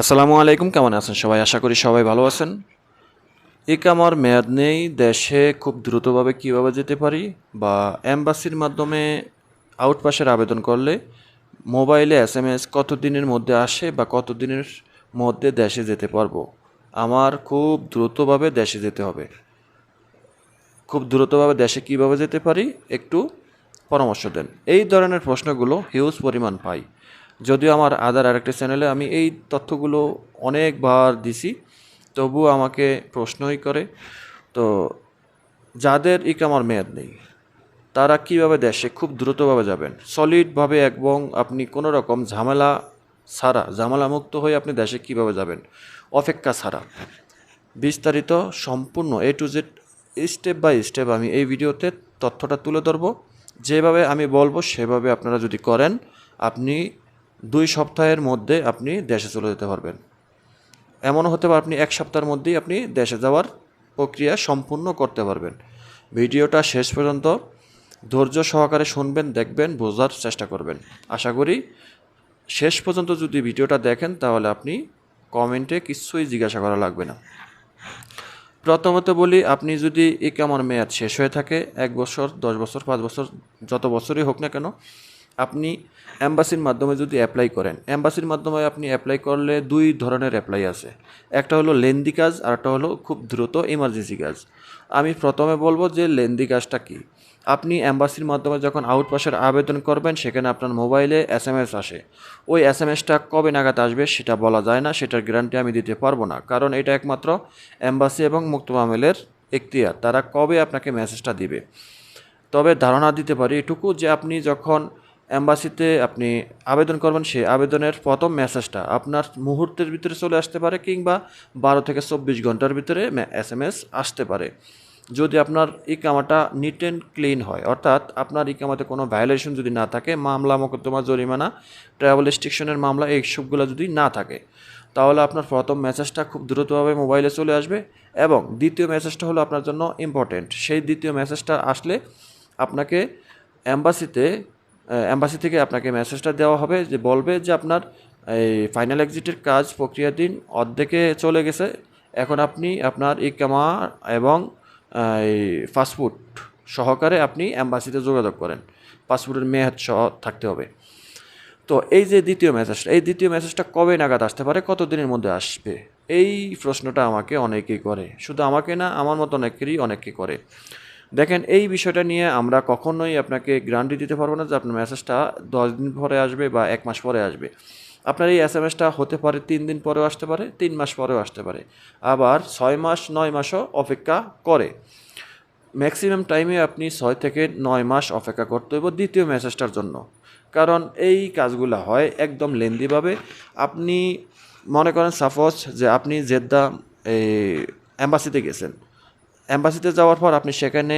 আসসালামু আলাইকুম, কেমন আছেন সবাই? আশা করি সবাই ভালো আছেন। ইকামার মেয়াদ নেই, দেশে খুব দ্রুতভাবে কীভাবে যেতে পারি বা অ্যাম্বাসির মাধ্যমে আউটপাসের আবেদন করলে মোবাইলে এস এম এস কত দিনের মধ্যে আসে বা কত দিনের মধ্যে দেশে যেতে পারব? আমার খুব দ্রুতভাবে দেশে যেতে হবে। খুব দ্রুতভাবে দেশে কীভাবে যেতে পারি একটু পরামর্শ দেন। এই ধরনের প্রশ্নগুলো হিউজ পরিমাণ পাই। যদিও আমার আদার আরেকটি চ্যানেলে আমি এই তথ্যগুলো অনেকবার দিছি, তবুও আমাকে প্রশ্নই করে। তো যাদের ইকামার মেয়াদ নেই, তারা কীভাবে দেশে খুব দ্রুতভাবে যাবেন? সলিডভাবে এবং আপনি কোনো রকম ঝামেলা ছাড়া, ঝামেলা মুক্ত হয়ে আপনি দেশে কীভাবে যাবেন? অপেক্ষা ছাড়া। বিস্তারিত, সম্পূর্ণ A to Z step by step আমি এই ভিডিওতে তথ্যটা তুলে ধরবো। যেভাবে আমি বলব, সেভাবে আপনারা যদি করেন, আপনি দুই সপ্তাহের মধ্যে আপনি দেশে চলে যেতে পারবেন। এমনও হতে পারে আপনি এক সপ্তাহের মধ্যেই আপনি দেশে যাওয়ার প্রক্রিয়া সম্পূর্ণ করতে পারবেন। ভিডিওটা শেষ পর্যন্ত ধৈর্য সহকারে শুনবেন, দেখবেন, বোঝার চেষ্টা করবেন। আশা করি শেষ পর্যন্ত যদি ভিডিওটা দেখেন, তাহলে আপনি কমেন্টে কিছুই জিজ্ঞাসা করা লাগবে না। প্রথমত বলি, আপনি যদি ইকামার মেয়াদ শেষ হয়ে থাকে, এক বছর, দশ বছর, পাঁচ বছর, যত বছরই হোক না কেন, আপনি অ্যাম্বাসির মাধ্যমে যদি অ্যাপ্লাই করেন অ্যাম্বাসির মাধ্যমে আপনি অ্যাপ্লাই করলে দুই ধরনের অ্যাপ্লাই আছে। একটা হলো লেন্দি কাজ, আর একটা হলো খুব দ্রুত ইমার্জেন্সি কাজ। আমি প্রথমে বলব যে লেন্দি কাজটা কী? আপনি অ্যাম্বাসির মাধ্যমে যখন আউটপাসের আবেদন করবেন, সেখানে আপনার মোবাইলে এস এম এস আসে। ওই এস এম এসটা কবে নাগাদ আসবে সেটা বলা যায় না, সেটার গ্যারান্টি আমি দিতে পারব না। কারণ এটা একমাত্র অ্যাম্বাসি এবং মুক্ত মামেলের এখতিয়ার। তারা কবে আপনাকে মেসেজটা দিবে? তবে ধারণা দিতে পারি এটুকু যে আপনি যখন অ্যাম্বাসিতে আপনি আবেদন করবেন, সেই আবেদনের প্রথম মেসেজটা আপনার মুহূর্তের ভিতরে চলে আসতে পারে কিংবা বারো থেকে চব্বিশ ঘণ্টার ভিতরে এস এম এস আসতে পারে। যদি আপনার ইকামাটা নিট অ্যান্ড ক্লিন হয়, অর্থাৎ আপনার ইকামাতে কোনো ভায়োলেশন যদি না থাকে, মামলা, মোকদ্দমা, জরিমানা ট্রাভেল রেস্ট্রিকশনের মামলা, এই সবগুলো যদি না থাকে, তাহলে আপনার প্রথম মেসেজটা খুব দ্রুতভাবে মোবাইলে চলে আসবে এবং দ্বিতীয় মেসেজটা হলো আপনার জন্য ইম্পর্টেন্ট সেই দ্বিতীয় মেসেজটা আসলে আপনাকে অ্যাম্বাসিতে অ্যাম্বাসি থেকে আপনাকে মেসেজটা দেওয়া হবে যে বলবে যে আপনার এই ফাইনাল এক্সিটের কাজ প্রক্রিয়াধীন অর্ধেকে চলে গেছে। এখন আপনি আপনার ইকামা এবং এই পাসপোর্ট সহকারে আপনি অ্যাম্বাসিতে যোগাযোগ করেন। পাসপোর্টের মেয়াদ সহ থাকতে হবে। তো এই যে দ্বিতীয় মেসেজটা এই দ্বিতীয় মেসেজটা কবে নাগাদ আসতে পারে কত দিনের মধ্যে আসবে? এই প্রশ্নটা আমাকে অনেকেই করে। শুধু আমাকে না, আমার মতো অনেকেরই অনেকে করে। দেখেন, এই বিষয়টা নিয়ে আমরা কখনোই আপনাকে গ্যারান্টি দিতে পারব না যে আপনার মেসেজটা দশ দিন পরে আসবে বা এক মাস পরে আসবে। আপনার এই এস এম এসটা হতে পারে তিন দিন পরেও আসতে পারে, তিন মাস পরেও আসতে পারে। আবার ছয় মাস, নয় মাসও অপেক্ষা করে। ম্যাক্সিমাম টাইমে আপনি ছয় থেকে নয় মাস অপেক্ষা করতে হবে দ্বিতীয় মেসেজটার জন্য। কারণ এই কাজগুলো হয় একদম লেন্দিভাবে আপনি মনে করেন সাপোজ যে আপনি জেদ্দা অ্যাম্বাসিতে গেছেন। অ্যাম্বাসিতে যাওয়ার পর আপনি সেখানে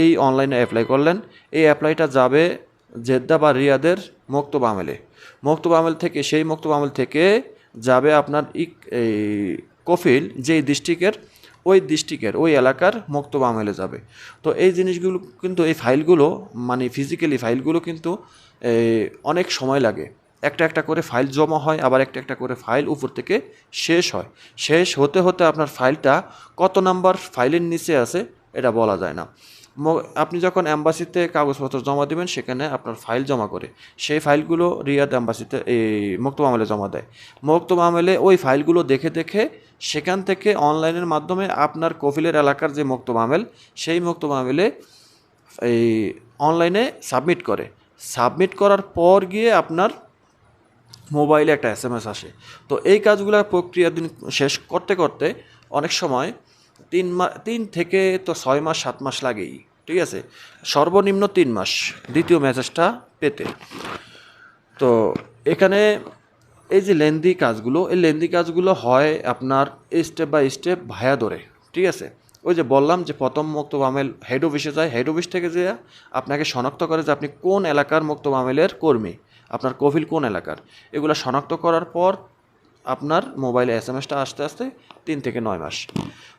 এই অনলাইনে অ্যাপ্লাই করলেন। এই অ্যাপ্লাইটা যাবে জেদ্দা বা রিয়াদের মক্তব আমেলে। মক্তব আমেল থেকে, সেই মক্তব আমেল থেকে যাবে আপনার ইক, এই কফিল, যেই ডিস্ট্রিক্টের ওই ডিস্ট্রিক্টের ওই এলাকার মক্তব আমেলে যাবে। তো এই জিনিসগুলো কিন্তু, এই ফাইলগুলো মানে ফিজিক্যালি ফাইলগুলো কিন্তু অনেক সময় লাগে। একটা একটা করে ফাইল জমা হয়, আবার একটা একটা করে ফাইল উপর থেকে শেষ হয়। শেষ হতে হতে আপনার ফাইলটা কত নাম্বার ফাইলের নিচে আছে, এটা বলা যায় না। আপনি যখন অ্যাম্বাসিতে কাগজপত্র জমা দেবেন, সেখানে আপনার ফাইল জমা করে। সেই ফাইলগুলো রিয়াদ অ্যাম্বাসিতে এই মুক্ত মামলে জমা দেয়। মুক্ত মামলে ওই ফাইলগুলো দেখে দেখে সেখান থেকে অনলাইনের মাধ্যমে আপনার কফিলের এলাকার যে মুক্ত মামেল সেই মুক্ত মামেলে এই অনলাইনে সাবমিট করে। সাবমিট করার পর গিয়ে আপনার মোবাইলে একটা এস এম এস আসে। তো এই কাজগুলো প্রক্রিয়া দিন শেষ করতে করতে অনেক সময় তিন মাস তিন থেকে তো ছয় মাস, সাত মাস লাগেই, ঠিক আছে? সর্বনিম্ন তিন মাস দ্বিতীয় মেসেজটা পেতে। তো এখানে এই যে লেন্দি কাজগুলো, এই লেন্দি কাজগুলো হয় আপনার স্টেপ বাই স্টেপ ভায়া ধরে, ঠিক আছে? ওই যে বললাম যে প্রথম মুক্ত আমেল হেড অফিসে যায় হেড অফিস থেকে যে আপনাকে শনাক্ত করে যে আপনি কোন এলাকার মুক্ত আমেলের কর্মী। আপনার কফিল কোন এলাকার? এগুলো শনাক্ত করার পর আপনার মোবাইলে এস এম এসটা আসতে আসতে তিন থেকে নয় মাস।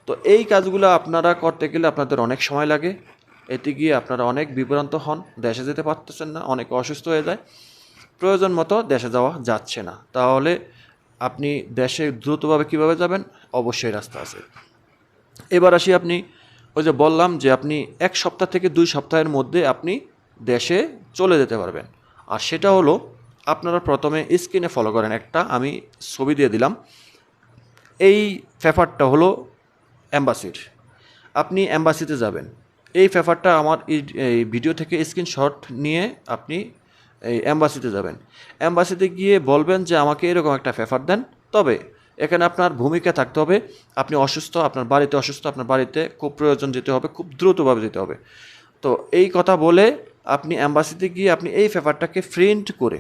তো এই কাজগুলো আপনারা করতে গেলে আপনাদের অনেক সময় লাগে। এতে গিয়ে আপনারা অনেক বিভ্রান্ত হন, দেশে যেতে পারতেছেন না, অনেক অসুস্থ হয়ে যায়। প্রয়োজন মতো দেশে যাওয়া যাচ্ছে না। তাহলে আপনি দেশে দ্রুতভাবে কীভাবে যাবেন? অবশ্যই রাস্তা আছে। এবার আসি আপনি, ওই যে বললাম যে আপনি এক সপ্তাহ থেকে দুই সপ্তাহের মধ্যে আপনি দেশে চলে যেতে পারবেন। আর সেটা হলো, আপনারা প্রথমে স্ক্রিনে ফলো করেন। একটা, আমি ছবি দিয়ে দিলাম। এই পেপারটা হলো অ্যাম্বাসির আপনি অ্যাম্বাসিতে যাবেন। এই পেপারটা আমার এই- ভিডিও থেকে স্ক্রিনশট নিয়ে আপনি এই অ্যাম্বাসিতে যাবেন। অ্যাম্বাসিতে গিয়ে বলবেন যে, আমাকে এরকম একটা পেপার দেন। তবে এখানে আপনার ভূমিকা থাকতে হবে। আপনি অসুস্থ, আপনার বাড়িতে অসুস্থ, আপনার বাড়িতে খুব প্রয়োজন যেতে হবে, খুব দ্রুতভাবে যেতে হবে। তো এই কথা বলে আপনি অ্যাম্বাসিতে গিয়ে আপনি এই পেপারটাকে প্রিন্ট করে,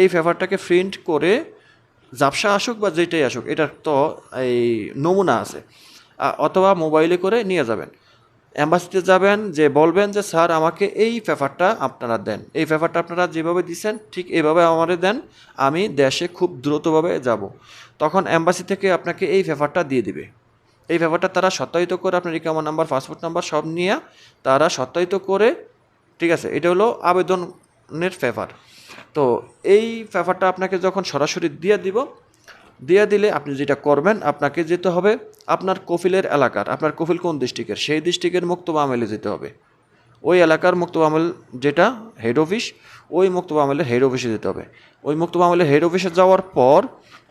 এই পেপারটাকে প্রিন্ট করে ঝাপসা আসুক বা যেটাই আসুক, এটার তো এই নমুনা আছে অথবা মোবাইলে করে নিয়ে যাবেন। অ্যাম্বাসিতে যাবেন, যে বলবেন যে, স্যার, আমাকে এই পেপারটা আপনারা দেন। এই পেপারটা আপনারা যেভাবে দিচ্ছেন ঠিক এভাবে আমারে দেন, আমি দেশে খুব দ্রুতভাবে যাব। তখন অ্যাম্বাসি থেকে আপনাকে এই পেপারটা দিয়ে দিবে। এই পেপারটা তারা সত্যায়িত করে আপনার রিকামার নাম্বার, পাসপোর্ট নাম্বার সব নিয়ে তারা সত্যায়িত করে ঠিক আছে? এটা হলো আবেদনের পেপার তো এই পেপারটা আপনাকে যখন সরাসরি দিয়ে দিব, দিয়ে দিলে আপনি যেটা করবেন, আপনাকে যেতে হবে আপনার কফিলের এলাকার। আপনার কফিল কোন ডিস্ট্রিক্টের সেই ডিস্ট্রিক্টের মুক্তবা আমেলে যেতে হবে। ওই এলাকার মুক্তবা আমল যেটা হেড অফিস ওই মুক্তবা আমলের হেড অফিসে যেতে হবে। ওই মুক্তবা আমলের হেড অফিসে যাওয়ার পর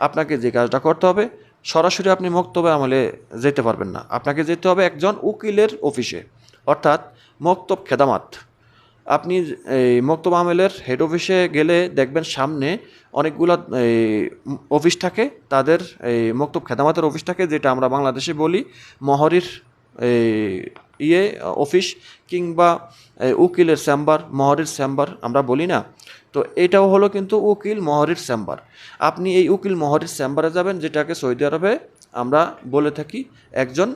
আপনাকে যে কাজটা করতে হবে, সরাসরি আপনি মুক্তবা আমলে যেতে পারবেন না। আপনাকে যেতে হবে একজন উকিলের অফিসে অর্থাৎ মক্তব খেদামাত। আপনি, এই মক্তব আমেলের হেড অফিসে গেলে দেখবেন সামনে অনেকগুলো, এই অফিস থাকে। তাদের, এই মক্তব খেদামাতের অফিস থাকে, যেটা আমরা বাংলাদেশে বলি মহরির ইয়ে অফিস কিংবা উকিলের চেম্বার মহরির চেম্বার আমরা বলি না। তো এটাও হলো কিন্তু উকিল মহরির চেম্বার আপনি এই উকিল মহরির চেম্বারে যাবেন, যেটাকে সৌদি আরবে আমরা বলে থাকি একজন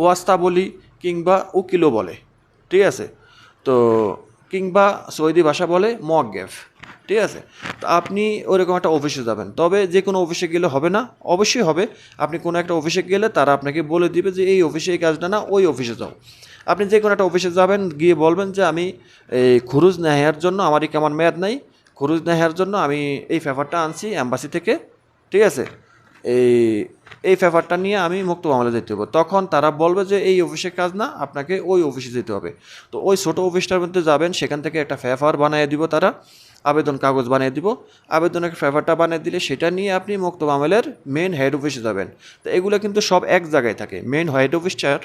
ওয়াস্তা বলি কিংবা উকিলও বলে। ঠিক আছে? তো কিংবা সৌদি ভাষা বলে মগেফ ঠিক আছে? তো আপনি ওরকম একটা অফিসে যাবেন। তবে যে কোনো অফিসে গেলে হবে না, অবশ্যই হবে। আপনি কোনো একটা অফিসে গেলে তারা আপনাকে বলে দিবে যে এই অফিসে এই কাজটা না, ওই অফিসে যাও। আপনি যে কোনো একটা অফিসে যাবেন, গিয়ে বলবেন যে আমি এই খুরুজ নেহার জন্য আমারই কেমন মেয়াদ নাই, খুরুজ নেহার জন্য আমি এই পেপারটা আনছি অ্যাম্বাসি থেকে, ঠিক আছে? এই এই পেপারটা নিয়ে আমি মুক্ত মামলা যেতে হবে তখন তারা বলবে যে, এই অফিসের কাজ না, আপনাকে ওই অফিসে যেতে হবে। তো ওই ছোটো অফিসটার মধ্যে যাবেন, সেখান থেকে একটা পেপার বানিয়ে দিব তারা, আবেদন কাগজ বানিয়ে দিব। আবেদনের পেপারটা বানিয়ে দিলে সেটা নিয়ে আপনি মুক্ত মামলের মেন হেড অফিসে যাবেন। তো এগুলো কিন্তু সব এক জায়গায় থাকে। মেন হেড অফিসটার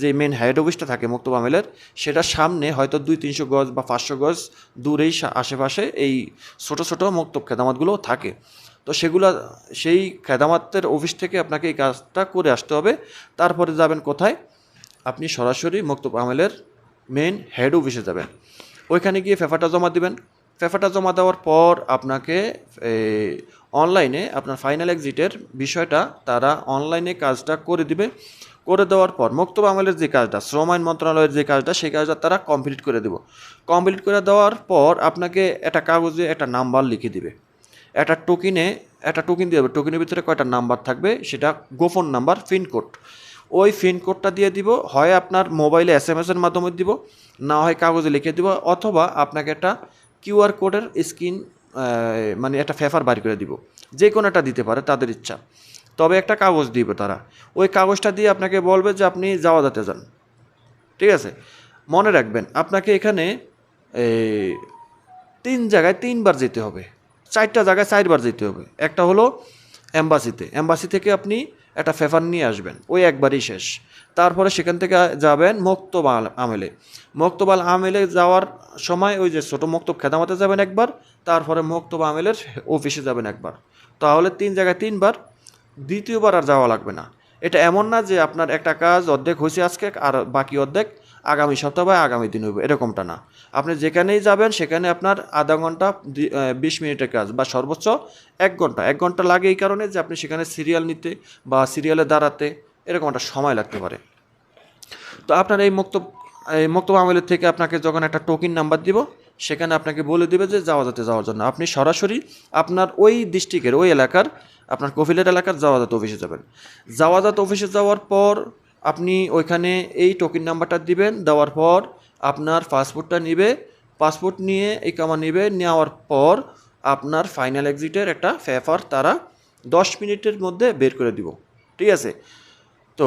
যে মেন হেড অফিসটা থাকে মুক্ত মামলের সেটার সামনে হয়তো দুই তিনশো গজ বা পাঁচশো গজ দূরেই আশেপাশে এই ছোটো ছোটো মুক্তব খেদামতগুলো থাকে। তো সেগুলা, সেই খেদামাতের অফিস থেকে আপনাকে এই কাজটা করে আসতে হবে। তারপরে যাবেন কোথায়? আপনি সরাসরি মক্তব আমেলের মেন হেড অফিসে যাবেন। ওইখানে গিয়ে পেপারটা জমা দিবেন। পেপারটা জমা দেওয়ার পর আপনাকে অনলাইনে আপনার ফাইনাল এক্সিটের বিষয়টা তারা অনলাইনে কাজটা করে দিবে। করে দেওয়ার পর মুক্তব আমলের যে কাজটা, শ্রম আইন মন্ত্রণালয়ের যে কাজটা, সেই কাজটা তারা কমপ্লিট করে দেব। কমপ্লিট করে দেওয়ার পর আপনাকে একটা কাগজে একটা নাম্বার লিখে দিবে। একটা টোকিনে একটা টোকিন দিয়ে দেবে। টোকিনের ভিতরে কয়টা নাম্বার থাকবে? সেটা গোপন নাম্বার পিনকোড ওই পিনকোডটা দিয়ে দিব, হয় আপনার মোবাইলে এস এম এসের মাধ্যমে দিব, না হয় কাগজে লিখে দিব, অথবা আপনাকে একটা কিউআর কোডের স্ক্রিন মানে একটা ফেফার বাড়ি করে দিব। যে কোনো একটা দিতে পারে, তাদের ইচ্ছা। তবে একটা কাগজ দিবে তারা। ওই কাগজটা দিয়ে আপনাকে বলবে যে, আপনি যাওয়া যেতে যান। ঠিক আছে? মনে রাখবেন, আপনাকে এখানে তিন জায়গায় তিনবার যেতে হবে। চারটা জায়গায় চারবার যেতে হবে। একটা হলো অ্যাম্বাসিতে অ্যাম্বাসি থেকে আপনি একটা ফেফার নিয়ে আসবেন। ওই একবারই শেষ। তারপরে সেখান থেকে যাবেন মক্তবাল আমেলে। মক্তবাল আমেলে যাওয়ার সময় ওই যে ছোটো মক্তব খেদামাতে যাবেন একবার, তারপরে মক্তব আমেলের অফিসে যাবেন একবার। তাহলে তিন জায়গায় তিনবার, দ্বিতীয়বার আর যাওয়া লাগবে না। এটা এমন না যে আপনার একটা কাজ অর্ধেক হয়েছে আজকে আর বাকি অর্ধেক আগামী সপ্তাহ বা আগামী দিন হইবে, এরকমটা না। আপনি যেখানেই যাবেন, সেখানে আপনার আধা ঘণ্টা বিশ মিনিটের কাজ বা সর্বোচ্চ এক ঘণ্টা। এক ঘণ্টা লাগে এই কারণে যে আপনি সেখানে সিরিয়াল নিতে বা সিরিয়ালে দাঁড়াতে, এরকম একটা সময় লাগতে পারে। তো আপনার এই মুক্ত এই মুক্ত আমলের থেকে আপনাকে যখন একটা টোকিন নাম্বার দিব, সেখানে আপনাকে বলে দিবে যে যাওয়া যাতে, যাওয়ার জন্য। আপনি সরাসরি আপনার ওই ডিস্ট্রিক্টের ওই এলাকার, আপনার কফিলের এলাকার যাওয়াজাত অফিসে যাবেন। যাওয়াজাত অফিসে যাওয়ার পর আপনি ওইখানে এই টোকিন নাম্বারটা দিবেন, দেওয়ার পর আপনার পাসপোর্টটা নিবে। পাসপোর্ট নিয়ে এই কামা নিবে, নেওয়ার পর আপনার ফাইনাল এক্সিটের একটা ফেফার তারা দশ মিনিটের মধ্যে বের করে দিব। ঠিক আছে? তো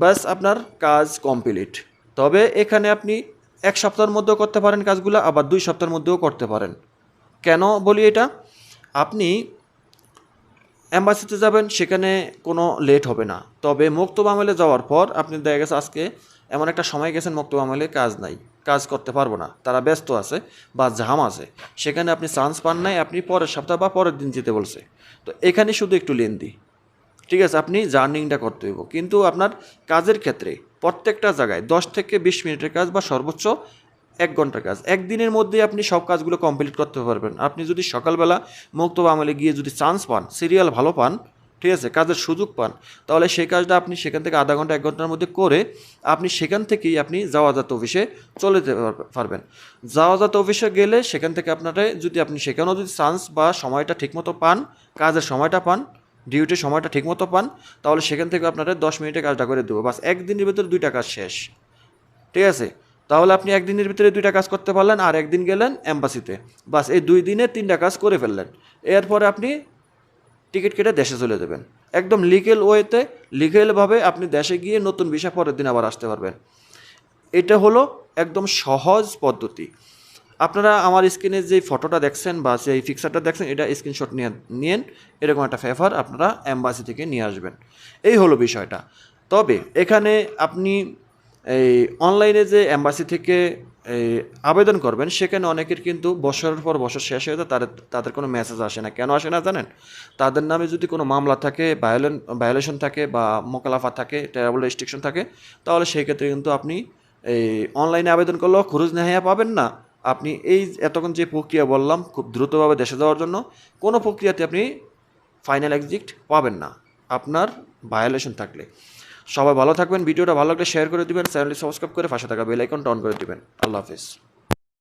বাস আপনার কাজ কমপ্লিট তবে এখানে আপনি এক সপ্তাহের মধ্যেও করতে পারেন কাজগুলো, আবার দুই সপ্তাহের মধ্যেও করতে পারেন। কেন বলি এটা? আপনি অ্যাম্বাসিতে যাবেন, সেখানে কোনো লেট হবে না। তবে মুক্তব আমলে যাওয়ার পর আপনি দেখা গেছে আজকে এমন একটা সময় গেছেন মুক্তব আমলে কাজ নাই, কাজ করতে পারব না। তারা ব্যস্ত আছে বা জাম আছে। সেখানে আপনি চান্স পান নাই, আপনি পরের সপ্তাহ বা পরের দিন যেতে বলছে। তো এখানে শুধু একটু লেন্দি ঠিক আছে, আপনি জার্নিংটা করতে হইব। কিন্তু আপনার কাজের ক্ষেত্রে প্রত্যেকটা জায়গায় দশ থেকে বিশ মিনিটের কাজ বা সর্বোচ্চ এক ঘণ্টার কাজ। একদিনের মধ্যে আপনি সব কাজগুলো কমপ্লিট করতে পারবেন। আপনি যদি সকালবেলা মুক্ত আমলে গিয়ে যদি চান্স পান সিরিয়াল ভালো পান, ঠিক আছে, কাজের সুযোগ পান, তাহলে সেই কাজটা আপনি সেখান থেকে আধা ঘণ্টা, এক ঘণ্টার মধ্যে করে আপনি সেখান থেকেই আপনি যাওয়াজাত অফিসে চলে যেতে পার- পারবেন। যাওয়াজাত অফিসে গেলে সেখান থেকে আপনারা যদি আপনি সেখানেও যদি চান্স বা সময়টা ঠিকমতো পান, কাজের সময়টা পান ডিউটির সময়টা ঠিকমতো পান, তাহলে সেখান থেকে আপনারা দশ মিনিটে কাজটা করে দেবো। বাস একদিনের ভিতরে দুইটা কাজ শেষ। ঠিক আছে? তাহলে আপনি একদিনের ভিতরে দুইটা কাজ করতে পারলেন আর একদিন গেলেন অ্যাম্বাসিতে বাস এই দুই দিনে তিনটা কাজ করে ফেললেন। এরপরে আপনি টিকিট কেটে দেশে চলে যাবেন। একদম লিগেল ওয়েতে লিগেলভাবে আপনি দেশে গিয়ে নতুন ভিসা পরের দিন আবার আসতে পারবেন। এটা হলো একদম সহজ পদ্ধতি। আপনারা আমার স্ক্রিনে যে ফটোটা দেখছেন বা সেই পিকচারটা দেখছেন, এটা স্ক্রিনশট নিয়ে নিয়েন। এরকম একটা ফেভার আপনারা অ্যাম্বাসি থেকে নিয়ে আসবেন। এই হলো বিষয়টা। তবে এখানে আপনি এই অনলাইনে যে অ্যাম্বাসি থেকে, এই আবেদন করবেন, সেখানে অনেকের কিন্তু বছরের পর বছর শেষ হয়ে যায়, তাদের তাদের কোনো মেসেজ আসে না। কেন আসে না জানেন? তাদের নামে যদি কোনো মামলা থাকে ভায়োলেন ভায়োলেশন থাকে বা মোকালাফা থাকে ট্রাভেল রেস্ট্রিকশন থাকে, তাহলে সেই ক্ষেত্রে কিন্তু আপনি এই অনলাইনে আবেদন করলেও খরচ নেহাইয়া পাবেন না। আপনি এই এতক্ষণ যে প্রক্রিয়া বললাম, খুব দ্রুতভাবে দেশে যাওয়ার জন্য, কোনো প্রক্রিয়াতে আপনি ফাইনাল এক্সিট পাবেন না। আপনার ভায়োলেশন থাকলে। সবাই ভালো থাকবেন, ভিডিওটা ভালো লাগলে শেয়ার করে দিবেন, চ্যানেলটি সাবস্ক্রাইব করে পাশে থাকা বেল আইকনটা অন করে দিবেন। আল্লাহ হাফিজ।